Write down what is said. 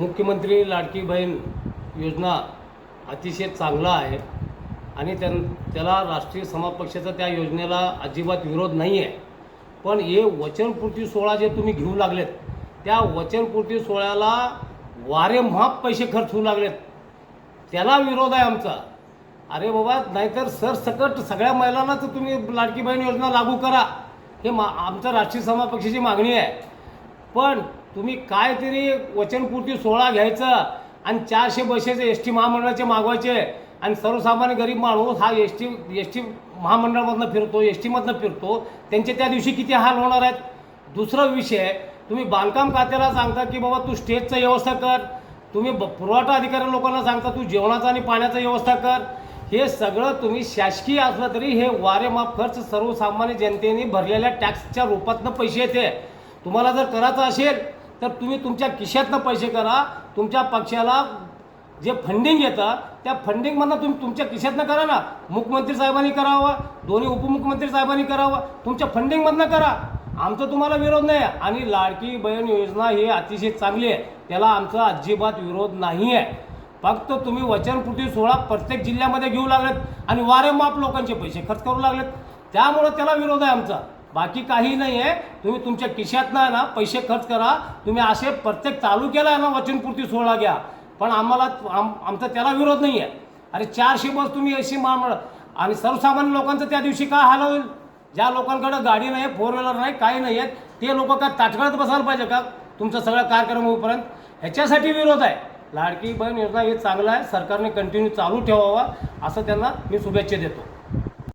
मुख्यमंत्री लाडकी बहीण योजना अतिशय चांगला आहे. आणि त्यां त्याला राष्ट्रीय समाज पक्षाचा त्या योजनेला अजिबात विरोध नाही आहे पण हे वचनपूर्ती सोहळा जे तुम्ही घेऊ लागलेत त्या वचनपूर्ती सोहळ्याला वारेमाप पैसे खर्च होऊ लागलेत. त्याला विरोध आहे आमचा. अरे बाबा नाहीतर सरसकट सगळ्या महिलांनाच तुम्ही लाडकी बहीण योजना लागू करा. हे मा आमचं राष्ट्रीय समाज पक्षाची मागणी आहे. पण तुम्ही कायतरी वचनपूर्ती सोहळा घ्यायचा आणि चारशे बसेस एस टी महामंडळाचे मागवायचे आणि सर्वसामान्य गरीब माणूस हा एस टी एस टी महामंडळामधनं फिरतो एस टीमधनं फिरतो त्यांचे त्या दिवशी किती हाल होणार आहेत? दुसरा विषय तुम्ही बांधकाम खात्याला सांगता की बाबा तू स्टेजचं व्यवस्था कर तुम्ही ब- पुरवठा अधिकारी लोकांना सांगता तू जेवणाचा आणि पाण्याचा व्यवस्था कर हे सगळं तुम्ही शासकीय असलं तरी हे वारेमाप खर्च सर्वसामान्य जनतेने भरलेल्या टॅक्सच्या रूपातनं पैसे येते. तुम्हाला जर करायचं असेल तर तुम्ही तुमच्या खिशातनं पैसे करा तुमच्या पक्षाला जे फंडिंग येतं त्या फंडिंगमधनं तुम्ही तुमच्या खिशातनं करा ना. मुख्यमंत्री साहेबांनी करावं दोन्ही उपमुख्यमंत्री साहेबांनी करावं तुमच्या फंडिंगमधनं करा. आमचा तुम्हाला विरोध नाही आहे. आणि लाडकी बहीण योजना ही अतिशय चांगली आहे. त्याला आमचा अजिबात विरोध नाही आहे फक्त तुम्ही वचनपूर्ती सोहळा प्रत्येक जिल्ह्यामध्ये घेऊ लागलेत आणि वारेमाप लोकांचे पैसे खर्च करू लागलेत. त्यामुळं त्याला विरोध आहे आमचा. बाकी काही नाही आहे तुम्ही तुमच्या खिशातनं आहे ना पैसे खर्च करा. तुम्ही असे प्रत्येक तालुक्याला आहे ना वचनपूर्ती सोहळा घ्या. पण आम्हाला आम आमचा त्याला विरोध नाही आहे अरे चारशे बस तुम्ही अशी मामळ आणि सर्वसामान्य लोकांचं त्या दिवशी काय हाल होईल? ज्या लोकांकडे गाडी नाही फोर व्हीलर नाही काही नाही आहेत ते लोक काय ताटकळत बसायला पाहिजे का? तुमचा सगळा कार्यक्रम होईपर्यंत. ह्याच्यासाठी विरोध आहे. लाडकी बहीण योजना हे चांगलं आहे. सरकारने कंटिन्यू चालू ठेवावा. असं त्यांना मी शुभेच्छा देतो.